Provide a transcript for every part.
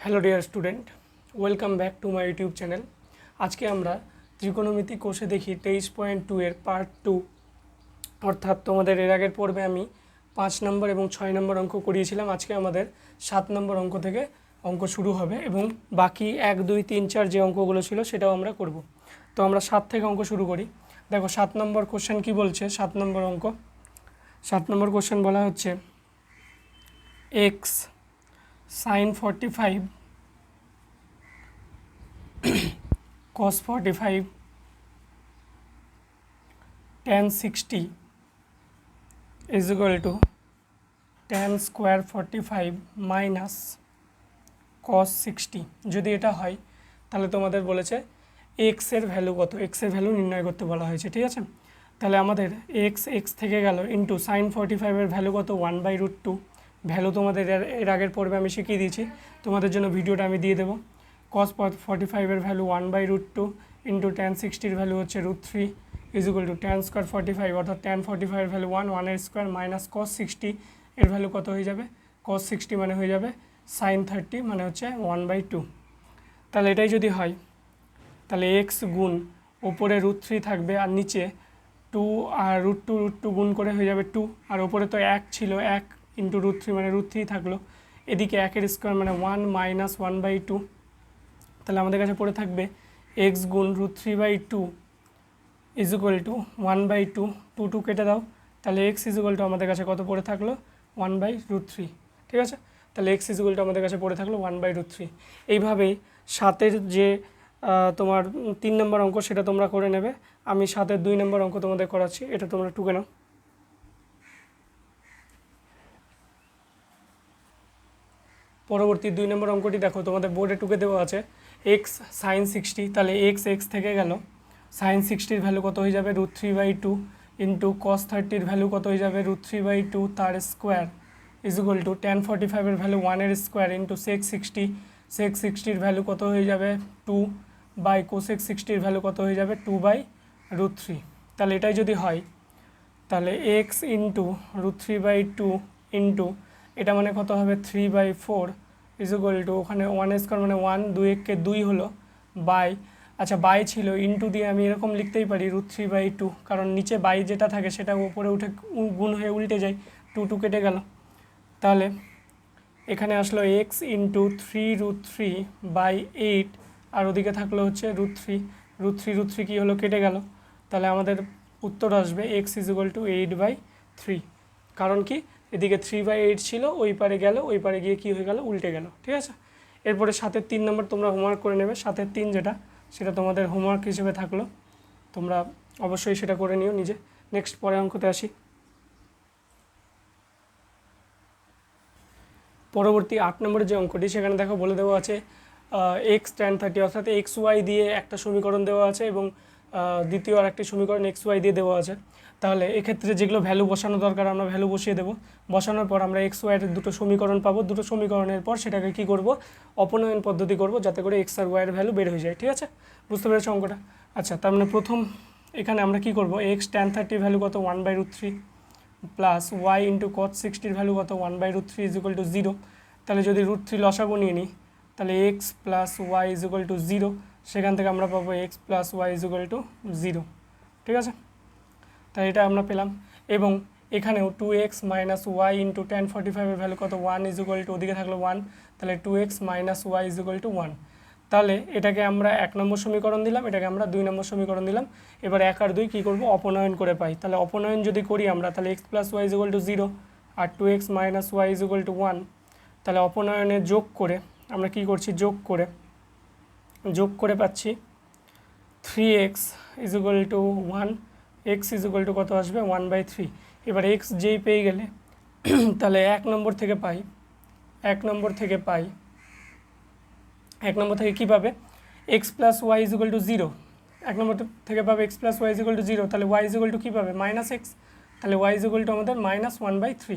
Hello dear student welcome back to my YouTube channel আজকে আমরা ত্রিকোণমিতি কোষে দেখি তেইশ পয়েন্ট টু এর পার্ট টু অর্থাৎ তোমাদের এর আগের পর্বে আমি পাঁচ নম্বর এবং ছয় নম্বর অঙ্ক করিয়েছিলাম। আজকে আমাদের সাত নম্বর অঙ্ক থেকে অঙ্ক শুরু হবে এবং বাকি এক, দুই, তিন, চার যে অঙ্কগুলো ছিল সেটাও আমরা করব। তো আমরা সাত থেকে অঙ্ক শুরু করি। দেখো, সাত নম্বর কোশ্চেন কি বলছে? সাত নম্বর অঙ্ক। সাত নম্বর কোশ্চেন বলা হচ্ছে x sine forty five cos 45 tan 60 is equal to tan square 45 minus cos 60 যদি এটা হয়, তাহলে তোমাদের বলেছে এক্সের ভ্যালু কত? এক্সের ভ্যালু নির্ণয় করতে বলা হয়েছে, ঠিক আছে? তাহলে আমাদের এক্স এক্স থেকে গেল ইন্টু সাইন ফর্টি ফাইভের ভ্যালু কত? One by root two value তোমাদের এর- আগের পর্বে আমি শিখিয়ে দিয়েছি। তোমাদের জন্য ভিডিওটা আমি দিয়ে দেবো। কস ফর্টি ফাইভের value one by root two into tan সিক্সটির value হচ্ছে root three is equal to tan square forty five অর্থাৎ ট্যান ফর্টি ফাইভের ভ্যালু ওয়ান ওয়ানের স্কোয়ার মাইনাস কস সিক্সটি এর ভ্যালু কত হয়ে যাবে? কস সিক্সটি মানে হয়ে যাবে সাইন থার্টি মানে হচ্ছে ওয়ান বাই টু তাহলে এটাই যদি হয়, তাহলে এক্স গুণ ওপরে রুট থ্রি থাকবে আর নিচে টু আর রুট টু রুট টু গুণ করে হয়ে যাবে টু আর ওপরে তো এক ছিল, এক ইন্টু রুট থ্রি মানে রুট থ্রি থাকল। এদিকে একের স্কোয়ার মানে one minus one by two তাহলে আমাদের কাছে পড়ে থাকবে এক্স গুণ root three by two is equal to one by two two two কেটে দাও। তাহলে এক্স ইজ ইকুয়াল টু আমাদের কাছে কত পড়ে থাকল? ওয়ান বাই রুট থ্রি ঠিক আছে? তাহলে এক্স ইজ ইকুয়াল টু আমাদের কাছে পড়ে থাকল ওয়ান বাই রুট থ্রি এইভাবেই সাতের যে তোমার তিন নম্বর অঙ্ক সেটা তোমরা করে নেবে। আমি সাতের দুই নম্বর অঙ্ক তোমাদের করাচ্ছি। এটা তোমরা টুকে নাও। পরবর্তী দুই নম্বর অঙ্কটি দেখো, তোমাদের বোর্ডে টুকে দেওয়া আছে। এক্স সাইন সিক্সটি তাহলে এক্স এক্স থেকে গেল। সাইন সিক্সটির ভ্যালু কত হয়ে যাবে? Root three by two into cos থার্টির value কত হয়ে যাবে? রুট থ্রি বাই টু তার square is equal to tan forty ফাইভের ভ্যালু ওয়ানের square into sec sixty sec সিক্সটির value কত হয়ে যাবে? টু বাই কোসেক সিক্সটির ভ্যালু কত হয়ে যাবে? টু বাই রুট থ্রি তাহলে এটাই যদি হয়, তাহলে x into root three by two into এটা মানে কত হবে? Three by four is equal to ওখানে ওয়ান স্কোয়ার মানে ওয়ান দুই এককে দুই হলো বাই আচ্ছা বাই ছিল ইন্টু দিয়ে আমি এরকম লিখতেই পারি রুট থ্রি বাই টু কারণ নিচে বাই যেটা থাকে সেটা উপরে উঠে গুণ হয়ে উল্টে যায় টু টু কেটে গেল। তাহলে এখানে আসলো x into three root three by eight আর ওদিকে থাকল হচ্ছে root three root three root three কী হলো? কেটে গেল। তাহলে আমাদের উত্তর আসবে x is equal to eight by three কারণ কি? এদিকে থ্রি বাই এইট ছিল, ওই পারে গেল, ওই পারে গিয়ে কী হয়ে গেল, উল্টে গেল, ঠিক আছে? এরপরে সাতের তিন নম্বর তোমরা হোমওয়ার্ক করে নেবে। সাতের তিন যেটা, সেটা তোমাদের হোমওয়ার্ক হিসেবে থাকল। তোমরা অবশ্যই সেটা করে নিও নিজে। নেক্সট পরে অঙ্কতে আসি। পরবর্তী আট নম্বরের যে অঙ্কটি, সেখানে দেখো বলে দেওয়া আছে এক্স টেন থার্টি অর্থাৎ এক্স ওয়াই দিয়ে একটা সমীকরণ দেওয়া আছে এবং দ্বিতীয় আর একটি সমীকরণ এক্স ওয়াই দিয়ে দেওয়া আছে। তাহলে এক্ষেত্রে যেগুলো ভ্যালু বসানো দরকার, আমরা ভ্যালু বসিয়ে দেবো। বসানোর পর আমরা এক্স ওয়াইয়ের দুটো সমীকরণ পাবো। দুটো সমীকরণের পর সেটাকে কি করব? অপনয়ন পদ্ধতি করব যাতে করে এক্স আর ওয়াইয়ের ভ্যালু বের হয়ে যায়, ঠিক আছে? বুঝতে পেরেছ অঙ্কটা? আচ্ছা তার মানে প্রথম এখানে আমরা কি করব? এক্স টেন থার্টির ভ্যালু কত? One by root three plus y into cot সিক্সটির value কত? One by root three is equal to zero তাহলে যদি রুট থ্রি লসাগু নিয়ে নিই, তাহলে x plus y is equal to zero সেখান থেকে আমরা পাবো x plus y is equal to zero ঠিক আছে? তাই এটা আমরা পেলাম। এবং এখানেও two x minus y into tan forty ফাইভের ভ্যালু কত? ওয়ান ইজ ইকুয়াল টু ওদিকে থাকল ওয়ান তাহলে two x minus y is equal to one তাহলে এটাকে আমরা এক নম্বর সমীকরণ দিলাম, এটাকে আমরা দুই নম্বর সমীকরণ দিলাম। এবার এক আর দুই কী করব? অপনয়ন করে পাই। তাহলে অপনয়ন যদি করি আমরা, তাহলে x plus y is equal to zero R two x minus y is equal to one তাহলে অপনয়নে যোগ করে আমরা কি করছি? যোগ করে যোগ করে পাচ্ছি three x is equal to one x is equal to কত আসবে? ওয়ান বাই থ্রি এবার এক্স যেই পেয়ে গেলে, তাহলে এক নম্বর থেকে পাই, এক নম্বর থেকে পাই, এক নম্বর থেকে কী পাবে? X plus y is equal to zero এক নম্বর থেকে পাবে x plus y is equal to zero তাহলে ওয়াই ইজ ইকুয়াল টু কী পাবে? মাইনাস এক্স তাহলে ওয়াই ইজ ইকুয়াল টু আমাদের মাইনাস ওয়ান বাই থ্রি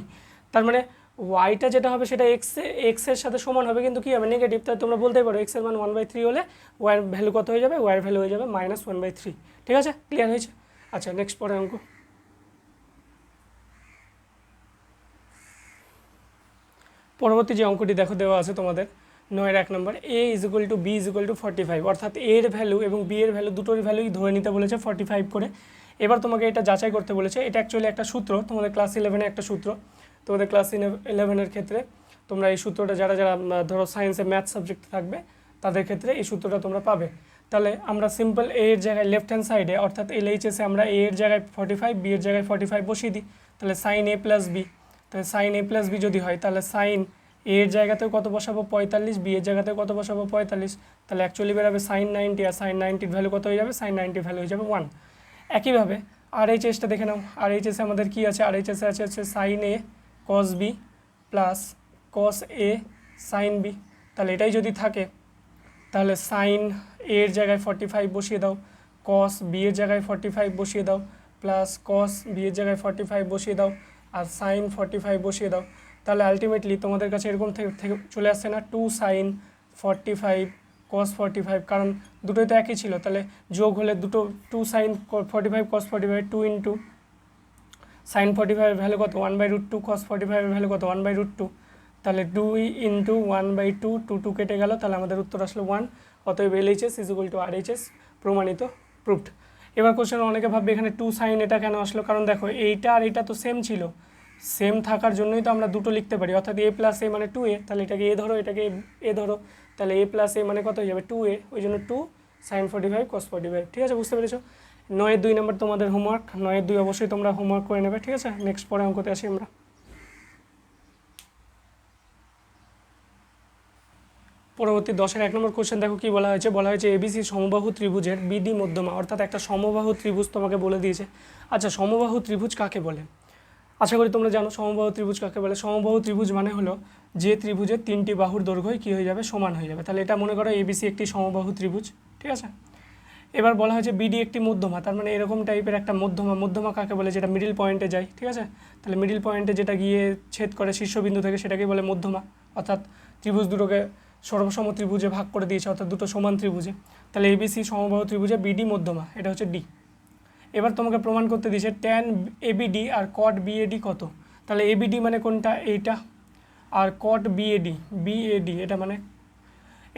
তার মানে ওয়াইটা যেটা হবে সেটা এক্স এক্সের সাথে সমান হবে, কিন্তু কী হবে? নেগেটিভ তাই তোমরা বলতেই পারো এক্সের মান ওয়ান বাই থ্রি হলে ওয়াইয়ের ভ্যালু কত হয়ে যাবে? ওয়াইয়ের ভ্যালু হয়ে যাবে মাইনাস ওয়ান বাই থ্রি ঠিক আছে? ক্লিয়ার হয়েছে? আচ্ছা নেক্সট পরে অঙ্ক। পরবর্তী যে অঙ্কটি দেখো, দেওয়া আছে তোমাদের, নয়ের এক নম্বর A is equal to B is equal to forty five অর্থাৎ এর ভ্যালু এবং বি এর ভ্যালু দুটোর ভ্যালুই ধরে নিতে বলেছে ফর্টি ফাইভ করে। এবার তোমাকে এটা যাচাই করতে বলেছে, এটা অ্যাকচুয়ালি একটা সূত্র, তোমাদের ক্লাস ইলেভেনে একটা সূত্র। তোমাদের ক্লাস ইলেভেনের ক্ষেত্রে তোমরা এই সূত্রটা, যারা যারা, ধরো সায়েন্সে ম্যাথ সাবজেক্ট থাকবে, তাদের ক্ষেত্রে এই সূত্রটা তোমরা পাবে। তাহলে আমরা সিম্পল এ এর জায়গায় লেফট হ্যান্ড সাইডে অর্থাৎ এল এইচএসে আমরা এ এর জায়গায় ফর্টি ফাইভ বি এর জায়গায় ফর্টি ফাইভ বসিয়ে দিই। তাহলে সাইন এ প্লাস বি তাহলে সাইন এ প্লাস বি যদি হয়, তাহলে সাইন এ এর জায়গাতেও কত বসাবো? পঁয়তাল্লিশ বি এর জায়গাতেও কত বসাবো? পঁয়তাল্লিশ। তাহলে অ্যাকচুয়ালি বেরোবে সাইন নাইনটি আর সাইন নাইনটির ভ্যালু কত হয়ে যাবে? সাইন নাইনটির ভ্যালু হয়ে যাবে ওয়ান একইভাবে আর এইচ এসটা দেখে নাও। আর এইচ এসে আমাদের কী আছে? আর এইচ এসে আছে হচ্ছে sine A cos B plus cos A sine B তাহলে এটাই যদি থাকে তাহলে সাইন এর জায়গায় ফর্টি ফাইভ বসিয়ে দাও। কস বি এর জায়গায় ফর্টি ফাইভ বসিয়ে দাও। প্লাস কস বি এর জায়গায় ফর্টি ফাইভ বসিয়ে দাও আর সাইন ফর্টি ফাইভ বসিয়ে দাও। তাহলে আলটিমেটলি তোমাদের কাছে এরকম থেকে থেকে চলে আসছে না। Two sine forty five cos forty five কারণ দুটোই তো একই ছিল। তাহলে যোগ হলে দুটো two sine forty five cos forty five two into sine forty ফাইভের ভ্যালু কত? One by root two cos forty ফাইভের ভ্যালু কত? ওয়ান বাই রুট টু তাহলে two into one by two two two কেটে গেল, তাহলে আমাদের উত্তর আসলো ওয়ান অতএব L HS is equal to R HS প্রমাণিত প্রুফড এবার কোশ্চেন অনেকে ভাববে এখানে টু সাইন এটা কেন আসলো? কারণ দেখো, এইটা আর এটা তো সেম ছিল। সেম থাকার জন্যই তো আমরা দুটো লিখতে পারি, অর্থাৎ এ প্লাস এ মানে টু এ তাহলে এটাকে এ ধরো, এটাকে এ ধরো, তাহলে এ প্লাস এ মানে কত হয়ে যাবে? টু এ ওই জন্য two sine forty five cos forty five ঠিক আছে? বুঝতে পেরেছ? নয়ের দুই নম্বর তোমাদের হোমওয়ার্ক নয়ের দুই অবশ্যই তোমরা হোমওয়ার্ক করে নেবে, ঠিক আছে? নেক্সট পরে অঙ্কতে আসি আমরা। পরবর্তী দশের এক নম্বর কোশ্চেন দেখো কি বলা হয়েছে? বলা হয়েছে এবিসি সমবাহু ত্রিভুজের বিডি মধ্যমা, অর্থাৎ একটা সমবাহু ত্রিভুজ তোমাকে বলে দিয়েছে। আচ্ছা সমবাহু ত্রিভুজ কাকে বলে? আশা করি তোমরা জানো সমবাহু ত্রিভুজ কাকে বলে? সমবাহু ত্রিভুজ মানে হলো যে ত্রিভুজের তিনটি বাহুর দৈর্ঘ্যই কী হয়ে যাবে? সমান হয়ে যাবে। তাহলে এটা মনে করো এবিসি একটি সমবাহু ত্রিভুজ, ঠিক আছে? এবার বলা হয়েছে বিডি একটি মধ্যমা, তার মানে এরকম টাইপের একটা মধ্যমা। মধ্যমা কাকে বলে? যেটা মিডিল পয়েন্টে যায়, ঠিক আছে? তাহলে মিডিল পয়েন্টে যেটা গিয়ে ছেদ করে শীর্ষবিন্দু থেকে সেটাকে বলে মধ্যমা, অর্থাৎ ত্রিভুজ দুটোকে সর্বসম ত্রিভুজে ভাগ করে দিয়েছে, অর্থাৎ দুটো সমান ত্রিভুজে। তাহলে এবিসি সমবাহু ত্রিভুজে বিডি মধ্যমা, এটা হচ্ছে ডি এবার তোমাকে প্রমাণ করতে দিয়েছে ট্যান এবিডি আর কট বিএডি কত? তাহলে এবিডি মানে কোনটা? এইটা। আর কট বিএডি বিএডি এটা মানে?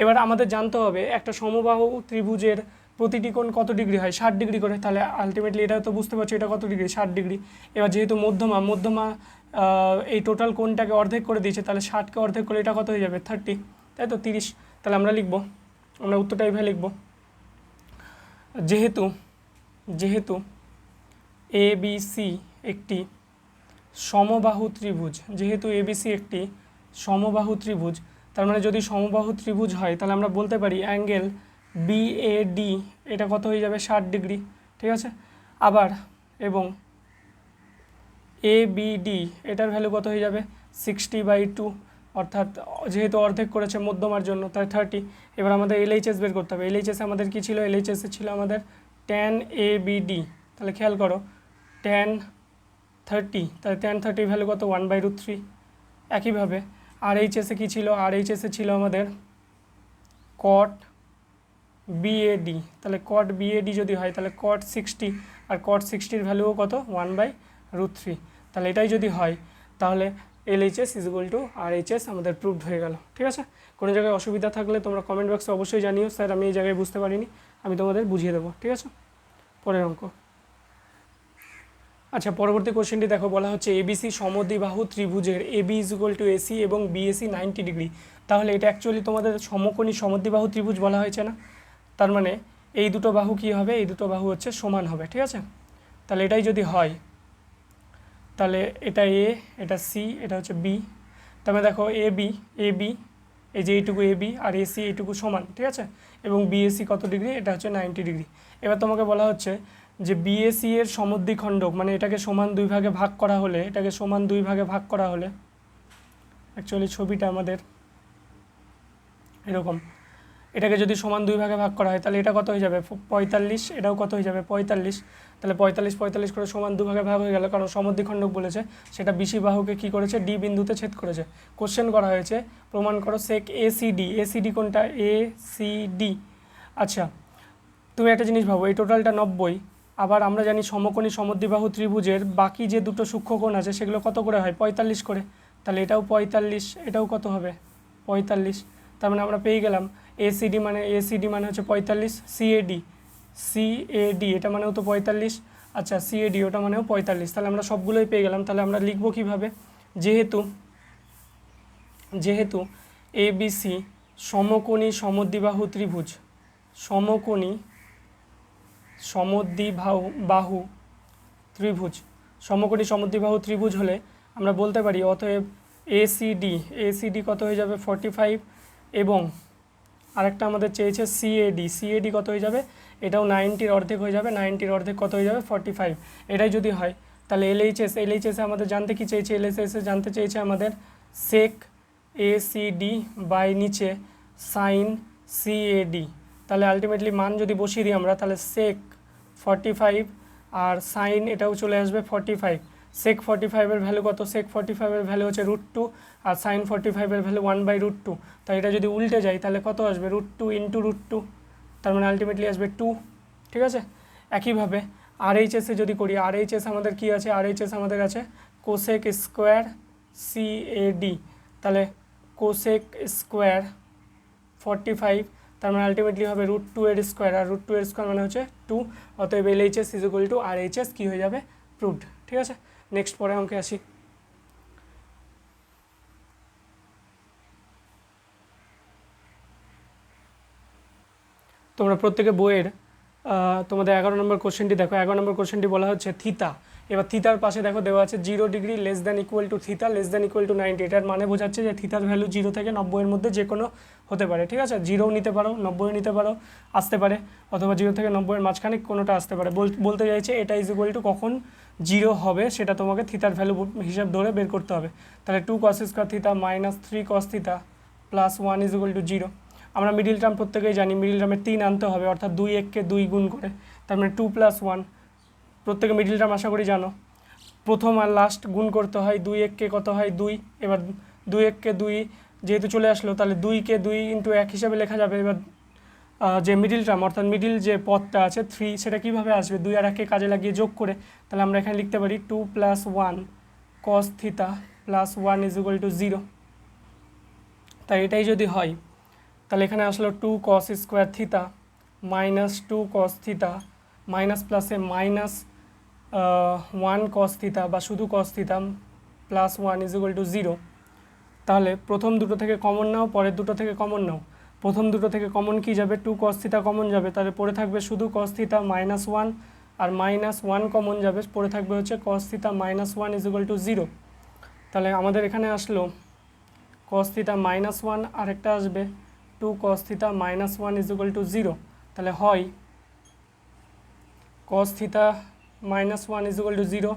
এবার আমাদের জানতে হবে, একটা সমবাহু ত্রিভুজের প্রতিটি কোণ কত ডিগ্রি হয়? ষাট ডিগ্রি করে। তাহলে আলটিমেটলি এটা তো বুঝতে পারছ এটা কত ডিগ্রি? ষাট ডিগ্রি। এবার যেহেতু মধ্যমা মধ্যমা এই টোটাল কোণটাকে অর্ধেক করে দিয়েছে, তাহলে ষাটকে অর্ধেক করে এটা কত হয়ে যাবে? থার্টি তাই তো তিরিশ? তাহলে আমরা লিখব, আমরা উত্তরটা এইভাবে লিখব। যেহেতু যেহেতু এ বি সি একটি সমবাহু ত্রিভুজ, যেহেতু এ এবিসি একটি সমবাহু ত্রিভুজ, তার মানে যদি সমবাহু ত্রিভুজ হয়, তাহলে আমরা বলতে পারি অ্যাঙ্গেল বিএডি এটা কত হয়ে যাবে? ষাট ডিগ্রি, ঠিক আছে? আবার, এবং এ বিডি এটার ভ্যালু কত হয়ে যাবে? সিক্সটি বাই টু অর্থাৎ যেহেতু অর্ধেক করেছে মধ্যমার জন্য, তাই থার্টি এবার আমাদের এলএইচএস বের করতে হবে। এলএইচএস আমাদের কী ছিল? এলএইচএস ছিল আমাদের টেন এ বিডি তাহলে খেয়াল করো টেন থার্টি তাহলে টেন থার্টি ভ্যালু কত? ওয়ান বাই রুট থ্রি একইভাবে আর এইচএসে কী ছিল? আর এইচএসে ছিল আমাদের কট বিএডি তাহলে কট বিএডি যদি হয়, তাহলে কট সিক্সটি আর কট সিক্সটির ভ্যালুও কত? ওয়ান বাই রুট থ্রি তাহলে এটাই যদি হয়, তাহলে L H S equal to R H S আমাদের প্রুভড হয়ে গেল, ঠিক আছে? কোনো জায়গায় অসুবিধা থাকলে তোমরা কমেন্ট বক্সে অবশ্যই জানিও। স্যার, আমি এই জায়গায় বুঝতে পারিনি, আমি তোমাদের বুঝিয়ে দেবো, ঠিক আছে? পরের অঙ্ক। আচ্ছা পরবর্তী কোশ্চেনটি দেখো, বলা হচ্ছে এবিসি সমদ্বিবাহু ত্রিভুজের AB is equal to AC এবং বিএসি নাইনটি ডিগ্রি তাহলে এটা অ্যাকচুয়ালি তোমাদের সমকোণী সমদ্বিবাহু ত্রিভুজ বলা হয়েছে না? তার মানে এই দুটো বাহু কী হবে? এই দুটো বাহু হচ্ছে সমান হবে, ঠিক আছে? তাহলে এটাই যদি হয় তাহলে এটা এ এটা সি এটা হচ্ছে বি তারপরে দেখো এ বি এ বি এই যে এইটুকু এ বি আর এসি এইটুকু সমান, ঠিক আছে? এবং বিএসি কত ডিগ্রি এটা হচ্ছে নাইনটি ডিগ্রি এবার তোমাকে বলা হচ্ছে যে বিএসি এর সমদ্বিখণ্ডক মানে এটাকে সমান দুই ভাগে ভাগ করা হলে, এটাকে সমান দুই ভাগে ভাগ করা হলে অ্যাকচুয়ালি ছবিটা আমাদের এরকম। এটাকে যদি সমান দুই ভাগে ভাগ করা হয়, তাহলে এটা কত হয়ে যাবে? পঁয়তাল্লিশ, এটাও কত হয়ে যাবে? পঁয়তাল্লিশ। তাহলে পঁয়তাল্লিশ পঁয়তাল্লিশ করে সমান দু ভাগে ভাগ হয়ে গেল, কারণ সমদ্বিখণ্ডক বলেছে, সেটা বিশি বাহুকে কী করেছে? ডি বিন্দুতে ছেদ করেছে। কোশ্চেন করা হয়েছে, প্রমাণ করো sec A C D A C D কোনটা? এ সি ডি আচ্ছা তুমি একটা জিনিস ভাবো, এই টোটালটা নব্বই, আবার আমরা জানি সমকোণী সমদ্বিবাহু ত্রিভুজের বাকি যে দুটো সূক্ষ্মকোণ আছে, সেগুলো কত করে হয়? পঁয়তাল্লিশ করে। তাহলে এটাও পঁয়তাল্লিশ, এটাও কত হবে? পঁয়তাল্লিশ। তার মানে আমরা পেয়ে গেলাম এসিডি মানে এসিডি মানে হচ্ছে পঁয়তাল্লিশ সিএডি সিএডি এটা মানেও তো পঁয়তাল্লিশ। আচ্ছা সিএডি ওটা মানেও পঁয়তাল্লিশ। তাহলে আমরা সবগুলোই পেয়ে গেলাম। তাহলে আমরা লিখব কীভাবে? যেহেতু যেহেতু এ বিসি সমকোণী সমদ্বিবাহু ত্রিভুজ, সমকোণী সমদ্বিবাহু, বাহু ত্রিভুজ, সমকোণী সমদ্বিবাহু ত্রিভুজ হলে আমরা বলতে পারি, অতএব এসিডি এসিডি কত হয়ে যাবে? ফর্টি ফাইভ এবং আরেকটা আমাদের চেয়েছে সিএডি সিএডি কত হয়ে যাবে? এটাও নাইনটির অর্ধেক হয়ে যাবে, নাইনটির অর্ধেক কত হয়ে যাবে? ফর্টি ফাইভ এটাই যদি হয়, তাহলে এলএইচএস এলএইচএসে আমাদের জানতে কি চেয়েছে? এলএসএসে জানতে চেয়েছে আমাদের সেক এসিডি বাই নিচে সাইন সিএডি তাহলে আলটিমেটলি মান যদি বসিয়ে দিই আমরা, তাহলে সেক ফর্টি ফাইভ আর সাইন এটাও চলে আসবে ফর্টি ফাইভ সেক ফর্টি ফাইভের ভ্যালু কত? সেক ফর্টি ফাইভের ভ্যালু হচ্ছে রুট টু আর সাইন ফর্টি ফাইভের value one by root two তাই এটা যদি উল্টে যায়, তাহলে কত আসবে? Root two into root two তার মানে আলটিমেটলি আসবে টু ঠিক আছে? একইভাবে আর এইচএসে যদি করি আর এইচএস আমাদের কী আছে? আর এইচএস আমাদের আছে cosec square C A D তাহলে কোসেক স্কোয়ার ফর্টি ফাইভ তার মানে আলটিমেটলি হবে রুট টু এর স্কোয়ার আর রুট টু এর স্কোয়ার মানে হচ্ছে টু অতএব L H S is equal to R H S কী হয়ে যাবে? প্রুভড ঠিক আছে? নেক্সট পরে অঙ্কে আসি। তোমরা প্রত্যেকে বইয়ের তোমাদের এগারো নম্বর কোশ্চেনটি দেখো। এগারো নম্বর কোশ্চেনটি বলা হচ্ছে থিতা এবার থিতার পাশে দেখো দেওয়া আছে zero degree less than equal to theta less than equal to ninety এটার মানে বোঝাচ্ছে যে থিতার ভ্যালু জিরো থেকে নব্বইয়ের মধ্যে যে কোনো হতে পারে, ঠিক আছে? জিরোও নিতে পারো, নব্বইও নিতে পারো, আসতে পারে। অথবা জিরো থেকে নব্বইয়ের মাঝখানে কোনোটা আসতে পারে। বল- বলতে চাইছে এটা ইজ ইকুয়াল টু কখন জিরো হবে, সেটা তোমাকে থিতার ভ্যালু হিসাব ধরে বের করতে হবে। তাহলে two cos square theta minus three cos theta plus one is equal to zero আমরা মিডিল টার্ম প্রত্যেকেই জানি মিডিল টার্মের তিন আনতে হবে, অর্থাৎ দুই এককে দুই গুণ করে। তার মানে টু প্লাস ওয়ান প্রত্যেকে মিডিল টার্ম আশা করি জানো। প্রথম আর লাস্ট গুণ করতে হয়, দুই এককে কত হয়? দুই। এবার দুই এককে দুই যেহেতু চলে আসলো, তাহলে দুইকে দুই ইন্টু এক হিসাবে লেখা যাবে। এবার যে মিডিল টার্ম অর্থাৎ মিডিল যে পথটা আছে থ্রি সেটা কীভাবে আসবে? দুই আর একে কাজে লাগিয়ে যোগ করে, তাহলে আমরা এখানে লিখতে পারি two plus one cos theta plus one is equal to zero তাই এটাই যদি হয়, তাহলে এখানে আসলো two cos square theta minus two cos theta minus প্লাসে মাইনাস ওয়ান কস থিতা বা শুধু cos theta plus one is equal to zero তাহলে প্রথম দুটো থেকে কমন নাও, পরের দুটো থেকে কমন নাও। প্রথম দুটো থেকে কমন কি যাবে? টু কস থিতা কমন যাবে, তাহলে পড়ে থাকবে শুধু কস থিতা মাইনাস ওয়ান আর মাইনাস ওয়ান কমন যাবে, পড়ে থাকবে হচ্ছে cos minus one is equal to zero তাহলে আমাদের এখানে আসলো কস থিতা মাইনাস ওয়ান আরেকটা আসবে two cos theta minus one is equal to zero তাহলে হয় cos minus one is equal to zero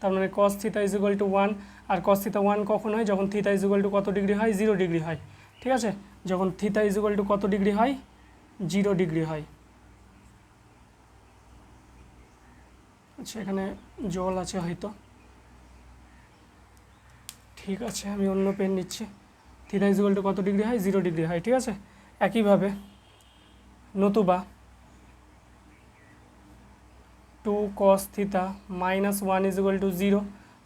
তার মানে cos is equal to one R cos one কখন হয়? যখন থিতা ইজ ইকুয়াল টু কত ডিগ্রি হয়? জিরো ডিগ্রি হয়। ঠিক আছে? যখন থিতা ইজ ইকুয়াল টু কত ডিগ্রি হয়? জিরো ডিগ্রি হয়। আচ্ছা এখানে জল আছে হয়তো। ঠিক আছে, আমি অন্য পেন নিচ্ছি। থিতা ইজ টু কত ডিগ্রি হয়? জিরো ডিগ্রি হয়, ঠিক আছে? একইভাবে নতুবা two cos theta minus one is equal to zero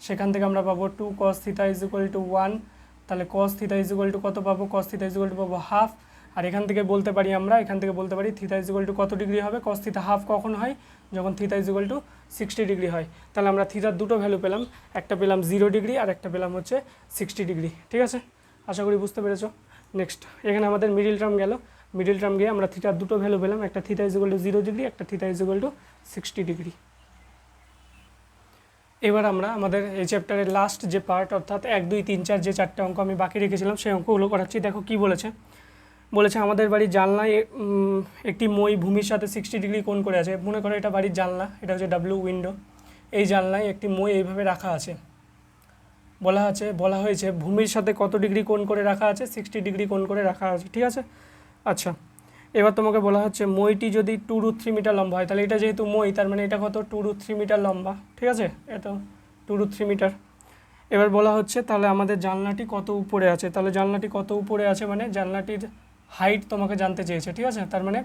সেখান থেকে আমরা পাবো two cos theta is equal to one তাহলে cos theta is equal to কত পাবো? Cos theta is equal to পাবো হাফ আর এখান থেকে বলতে পারি আমরা, এখান থেকে বলতে পারি থিতা ইজ ইকুয়াল টু কত ডিগ্রি হবে? কস থিতা হাফ কখন হয়? যখন theta is equal to sixty degree হয়। তাহলে আমরা থিতার দুটো ভ্যালু পেলাম। একটা পেলাম জিরো ডিগ্রি আর একটা পেলাম হচ্ছে সিক্সটি ডিগ্রি ঠিক আছে? আশা করি বুঝতে পেরেছ। নেক্সট এখানে আমাদের মিডিল টার্ম গেল। মিডিল টার্ম গিয়ে আমরা থিটার দুটো ভ্যালু পেলাম। একটা theta is equal to zero degree একটা theta is equal to sixty degree এবার আমরা আমাদের এই চ্যাপ্টারের লাস্ট যে পার্ট অর্থাৎ এক, দুই, তিন, চার যে চারটে অঙ্ক আমি বাকি রেখেছিলাম, সেই অঙ্কগুলো করাচ্ছি। দেখো কি বলেছে? বলেছে, আমাদের বাড়ির জানলায় একটি মই ভূমির সাথে সিক্সটি ডিগ্রি কোণ করে আছে। মনে করো এটা বাড়ির জানলা, এটা হচ্ছে ডাব্লিউ উইন্ডো এই জানলায় একটি মই এইভাবে রাখা আছে। বলা আছে, বলা হয়েছে, ভূমির সাথে কত ডিগ্রি কোণ করে রাখা আছে? সিক্সটি ডিগ্রি কোণ করে রাখা আছে, ঠিক আছে? আচ্ছা। এবার তোমাকে বলা হচ্ছে মইটি যদি টু রুট থ্রি মিটার লম্বা হয়, তাহলে এটা যেহেতু মই, তার মানে এটা কত? টু রুট থ্রি মিটার লম্বা, ঠিক আছে? এটা টু রুট থ্রি মিটার এবার বলা হচ্ছে তাহলে আমাদের জানলাটি কত উপরে আছে? তাহলে জানলাটি কত উপরে আছে মানে জানলাটির হাইট তোমাকে জানতে চেয়েছে, ঠিক আছে? তার মানে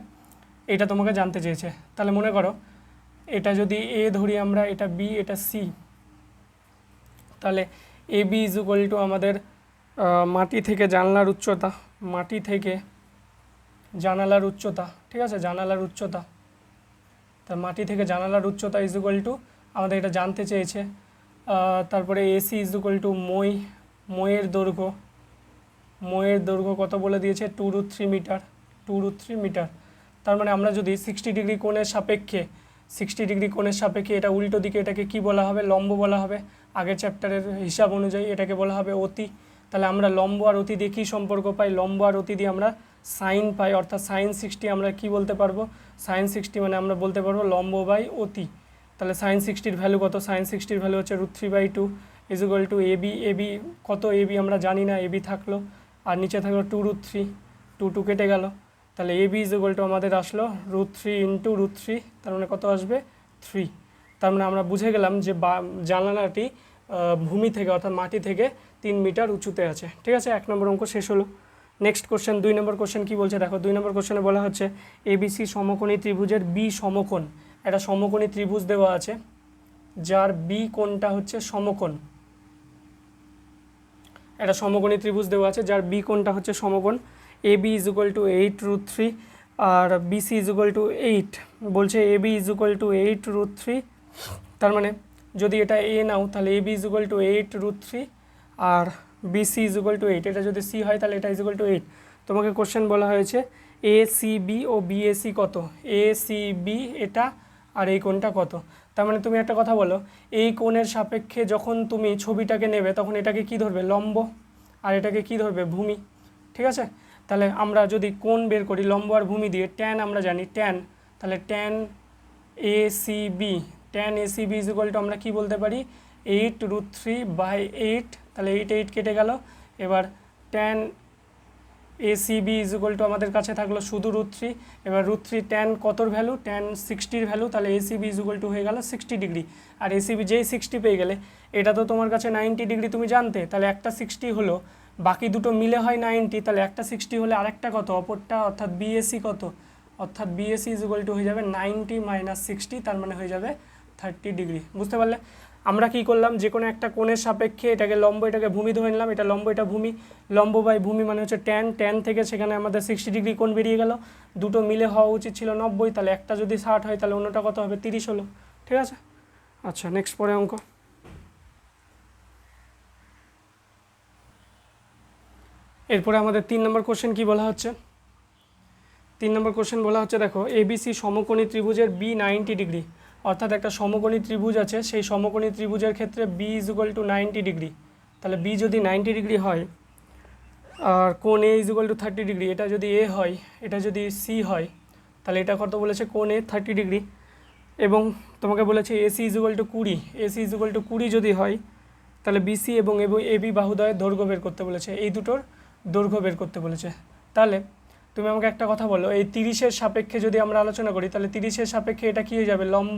এটা তোমাকে জানতে চেয়েছে। তাহলে মনে করো, এটা যদি এ ধরি আমরা, এটা বি এটা সি তাহলে A B is equal to আমাদের মাটি থেকে জানলার উচ্চতা, মাটি থেকে জানালার উচ্চতা, ঠিক আছে? জানালার উচ্চতা। তা মাটি থেকে জানালার উচ্চতা ইজ ইকুয়াল টু আমাদের এটা জানতে চেয়েছে। তারপরে এসি ইজ ইকুয়াল টু মই, মইয়ের দৈর্ঘ্য। মইয়ের দৈর্ঘ্য কত বলে দিয়েছে? Two root three metre two root three metre তার মানে আমরা যদি সিক্সটি ডিগ্রি কোণের সাপেক্ষে সিক্সটি ডিগ্রি কোণের সাপেক্ষে এটা উল্টো দিকে এটাকে কি বলা হবে? লম্ব বলা হবে। আগের চ্যাপ্টারের হিসাব অনুযায়ী এটাকে বলা হবে অতি। তাহলে আমরা লম্ব আর অতি দিয়ে কী সম্পর্ক পাই? লম্ব আর অতি দিয়ে আমরা সাইন পাই, অর্থাৎ সাইন সিক্সটি আমরা কি বলতে পারব? সাইন সিক্সটি মানে আমরা বলতে পারব লম্ব বাই অতি। তাহলে সাইন সিক্সটির ভ্যালু কত? সাইন সিক্সটির ভ্যালু হচ্ছে root three by two is equal to AB AB কত এবি আমরা জানি না এবি থাকল। আর নিচে থাকল two root three. Two two কেটে গেল। তাহলে এবি ইজ ইকুয়াল টু আমাদের আসলো root three into root three. তার মানে কত আসবে? থ্রি। তার মানে আমরা বুঝে গেলাম যে বা, জানালাটি ভূমি থেকে অর্থাৎ মাটি থেকে তিন মিটার উঁচুতে আছে। ঠিক আছে? এক নম্বর অঙ্ক শেষ হলো। নেক্সট কোশ্চেন দুই নম্বর কোশ্চেন কি বলছে? দেখো, দুই নম্বর কোশ্চেনে বলা হচ্ছে এবিসি সমকোণী ত্রিভুজের বি সমকোণ। একটা সমকোণী ত্রিভুজ দেওয়া আছে, যার বি কোণটা হচ্ছে সমকোণ। একটা সমকোণী ত্রিভুজ দেওয়া আছে, যার বি কোণটা হচ্ছে সমকোণ। A B is equal to eight root three R BC is equal to eight বলছে A B is equal to eight root three তার মানে যদি এটা এ নাও, তাহলে A B is equal to eight root three R BC is equal to eight এটা যদি C হয় তাহলে এটা ইজ ইকুয়াল টু এইট তোমাকে কোশ্চেন বলা হয়েছে এ সি বি ও বিএসি কত? এ সি বি এটা আর এই কোণটা কত? তার মানে তুমি একটা কথা বলো, এই কোণের সাপেক্ষে যখন তুমি ছবিটাকে নেবে তখন এটাকে কি ধরবে? লম্ব। আর এটাকে কি ধরবে? ভূমি। ঠিক আছে? তাহলে আমরা যদি কোণ বের করি, লম্ব আর ভূমি দিয়ে ট্যান আমরা জানি ট্যান তাহলে tan A C B tan A C is equal to আমরা কি বলতে পারি? Eight root three by eight তাহলে এইট এইট কেটে গেল। এবার tan A C B is equal to আমাদের কাছে থাকল শুধু রুট থ্রি এবার রুট থ্রি ট্যান কতর ভ্যালু ট্যান সিক্সটির ভ্যালু তাহলে A C B is equal to হয়ে গেল সিক্সটি ডিগ্রি আর এ সি বি যেই সিক্সটি পেয়ে গেলে, এটা তো তোমার কাছে নাইনটি ডিগ্রি তুমি জানতে। তাহলে একটা সিক্সটি হলো, বাকি দুটো মিলে হয় নাইনটি তাহলে একটা সিক্সটি হলে আরেকটা কত? অপরটা অর্থাৎ বিএসসি কত? অর্থাৎ বিএসসি ইজ ইকুয়াল টু হয়ে যাবে নাইনটি মাইনাস সিক্সটি তার মানে হয়ে যাবে থার্টি ডিগ্রি বুঝতে পারলে? আমরা কি করলাম? যে কোনো একটা কোণের সাপেক্ষে এটাকে লম্ব, এটাকে ভূমি ধরে নিলাম। এটা লম্ব, এটা ভূমি। লম্ব বাই ভূমি মানে হচ্ছে ট্যান ট্যান থেকে সেখানে আমাদের সিক্সটি ডিগ্রি কোণ বেরিয়ে গেল। দুটো মিলে হওয়া উচিত ছিল নব্বই। তাহলে একটা যদি ষাট হয়, তাহলে অন্যটা কত হবে? তিরিশ হলো। ঠিক আছে? আচ্ছা নেক্সট পরে অঙ্ক। এরপরে আমাদের তিন নম্বর কোশ্চেন কি বলা হচ্ছে? তিন নম্বর কোশ্চেন বলা হচ্ছে, দেখো এবিসি সমকোণী ত্রিভুজের বি নাইনটি ডিগ্রি অর্থাৎ একটা সমকোণী ত্রিভুজ আছে, সেই সমকোণী ত্রিভুজের ক্ষেত্রে B is equal to ninety degree তাহলে বি যদি নাইনটি ডিগ্রি হয়, আর কোণ A is equal to thirty degree এটা যদি এ হয়, এটা যদি সি হয়, তাহলে এটা কত বলেছে? কোণ এ থার্টি ডিগ্রি এবং তোমাকে বলেছে এসি ইজ ইকুয়াল টু কুড়ি। এসি ইজ ইকুয়াল টু কুড়ি যদি হয়, তাহলে বিসি এবং এবি বাহুদয়ের দৈর্ঘ্য বের করতে বলেছে। এই দুটোর দৈর্ঘ্য বের করতে বলেছে। তাহলে তুমি আমাকে একটা কথা বলো, এই তিরিশের সাপেক্ষে যদি আমরা আলোচনা করি, তাহলে তিরিশের সাপেক্ষে এটা কী হয়ে যাবে? লম্ব,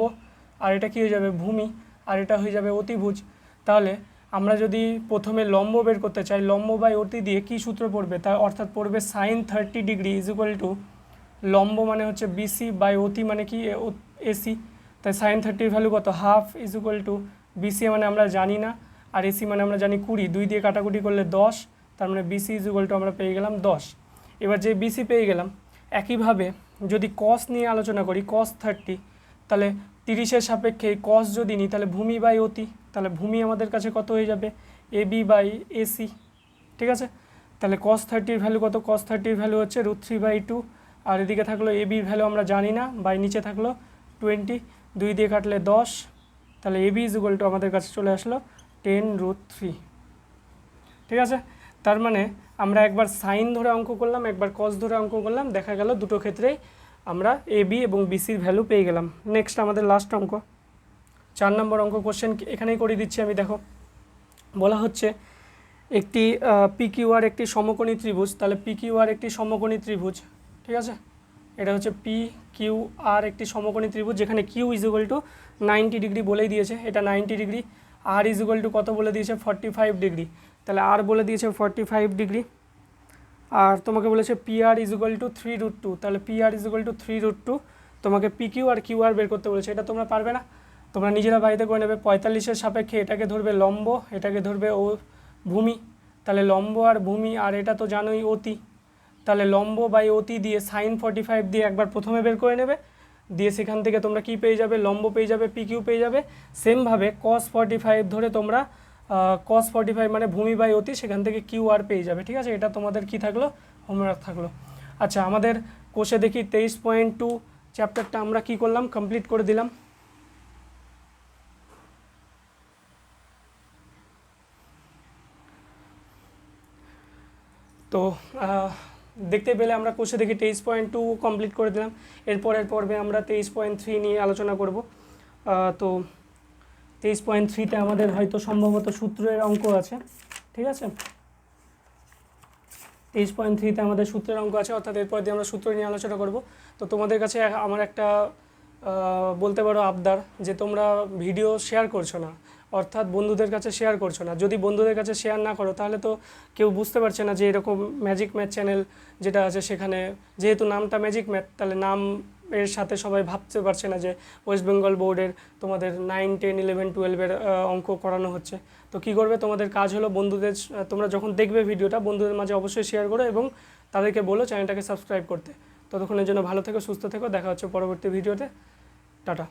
আর এটা কী হয়ে যাবে? ভূমি, আর এটা হয়ে যাবে অতিভুজ। তাহলে আমরা যদি প্রথমে লম্ব বের করতে চাই, লম্ব বাই অতি দিয়ে কী সূত্র পড়বে? তা অর্থাৎ পড়বে sine thirty degree is equal to লম্ব মানে হচ্ছে বিসি বাই অতি মানে কি? এসি তাই সাইন থার্টির ভ্যালু কত? Half is equal to BC মানে আমরা জানি না, আর এসি মানে আমরা জানি কুড়ি। দুই দিয়ে কাটাকুটি করলে দশ, তার মানে বিসি ইজ ইকুয়াল টু আমরা পেয়ে গেলাম দশ। এবার যে বিসি পেয়ে গেলাম, একইভাবে যদি কস নিয়ে আলোচনা করি কস থার্টি তাহলে তিরিশের সাপেক্ষে কস যদি নিই, তাহলে ভূমি বাই অতি, তাহলে ভূমি আমাদের কাছে কত হয়ে যাবে? এ বি বাই এসি ঠিক আছে? তাহলে কস থার্টির ভ্যালু কত? কস থার্টির ভ্যালু হচ্ছে রুট থ্রি বাই টু আর এদিকে থাকল এ বির ভ্যালু আমরা জানি না, বাই নিচে থাকল টোয়েন্টি দুই দিয়ে কাটলে দশ, তাহলে এ বি ইজ আমাদের কাছে চলে আসলো টেন রুট থ্রি ঠিক আছে? তার মানে আমরা একবার সাইন ধরে অঙ্ক করলাম, একবার কস ধরে অঙ্ক করলাম, দেখা গেল দুটো ক্ষেত্রেই আমরা এ বি এবং বিসির ভ্যালু পেয়ে গেলাম। নেক্সট আমাদের লাস্ট অঙ্ক। চার নম্বর অঙ্ক কোশ্চেন এখানেই করে দিচ্ছি আমি, দেখো। বলা হচ্ছে একটি পিকিউআর একটি সমকোণী ত্রিভুজ, তাহলে পিকিউআর একটি সমকোণী ত্রিভুজ, ঠিক আছে? এটা হচ্ছে পি কিউ আর একটি সমকোণী ত্রিভুজ, যেখানে Q is equal to ninety degree বলেই দিয়েছে। এটা ninety degree R is equal to কত বলে দিয়েছে? ফর্টি ফাইভ ডিগ্রি তাহলে আর বলে দিয়েছে ফর্টি ফাইভ ডিগ্রি আর তোমাকে বলেছে P R is equal to three root two তাহলে P R is equal to three root two তোমাকে পি কিউ আর কিউ আর বের করতে বলেছে, এটা তোমরা পারবে না। তোমরা নিজেরা বাড়িতে করে নেবে, পঁয়তাল্লিশের সাপেক্ষে এটাকে ধরবে লম্ব, এটাকে ধরবে ও ভূমি, তাহলে লম্ব আর ভূমি, আর এটা তো জানোই অতি, তাহলে লম্ব বাই অতি দিয়ে সাইন ফর্টি ফাইভ দিয়ে একবার প্রথমে বের করে নেবে, দিয়ে সেখান থেকে তোমরা কি পেয়ে যাবে, লম্ব পেয়ে যাবে পি কিউ পেয়ে যাবে সেমভাবে কস ফর্টি ফাইভ ধরে তোমরা কস ফর্টি ফাইভ মানে ভূমি বাই অতি, সেখান থেকে কিউ আর পেয়ে যাবে, ঠিক আছে? এটা তোমাদের কি থাকল? হোমওয়ার্ক থাকল। আচ্ছা আমাদের কোষে দেখি তেইশ পয়েন্ট টু চ্যাপ্টারটা আমরা কি করলাম? কমপ্লিট করে দিলাম। তো দেখতে পেলে আমরা কোষে দেখি তেইশ পয়েন্ট টু কমপ্লিট করে দিলাম। এরপরের পর্বে আমরা তেইশ পয়েন্ট থ্রি নিয়ে আলোচনা করব। তো তেইশ পয়েন্ট থ্রিতে আমাদের হয়তো সম্ভবত সূত্রের অঙ্ক আছে, ঠিক আছে? তেইশ পয়েন্ট থ্রিতে আমাদের সূত্রের অঙ্ক আছে, অর্থাৎ এরপর দিয়ে আমরা সূত্র নিয়ে আলোচনা করব। তো তোমাদের কাছে আমার একটা বলতে পারো আবদার যে তোমরা ভিডিও শেয়ার করছ না, অর্থাৎ বন্ধুদের কাছে শেয়ার করছ না। যদি বন্ধুদের কাছে শেয়ার না করো, তাহলে তো কেউ বুঝতে পারছে না যে এরকম ম্যাজিক ম্যাথ চ্যানেল যেটা আছে সেখানে, যেহেতু নামটা ম্যাজিক ম্যাথ তাহলে নাম এর সাথে সবাই ভাবতে পারছে না যে ওয়েস্ট বেঙ্গল বোর্ডের তোমাদের নাইন টেন ইলেভেন টুয়েলভের অঙ্ক করানো হচ্ছে। তো কি করবে? তোমাদের কাজ হলো বন্ধুদের, তোমরা যখন দেখবে ভিডিওটা, বন্ধুদের মাঝে অবশ্যই শেয়ার করো এবং তাদেরকে বলো চ্যানেলটাকে সাবস্ক্রাইব করতে। ততক্ষণের জন্য ভালো থেকো, সুস্থ থেকো, দেখা হচ্ছে পরবর্তী ভিডিওতে। টাটা।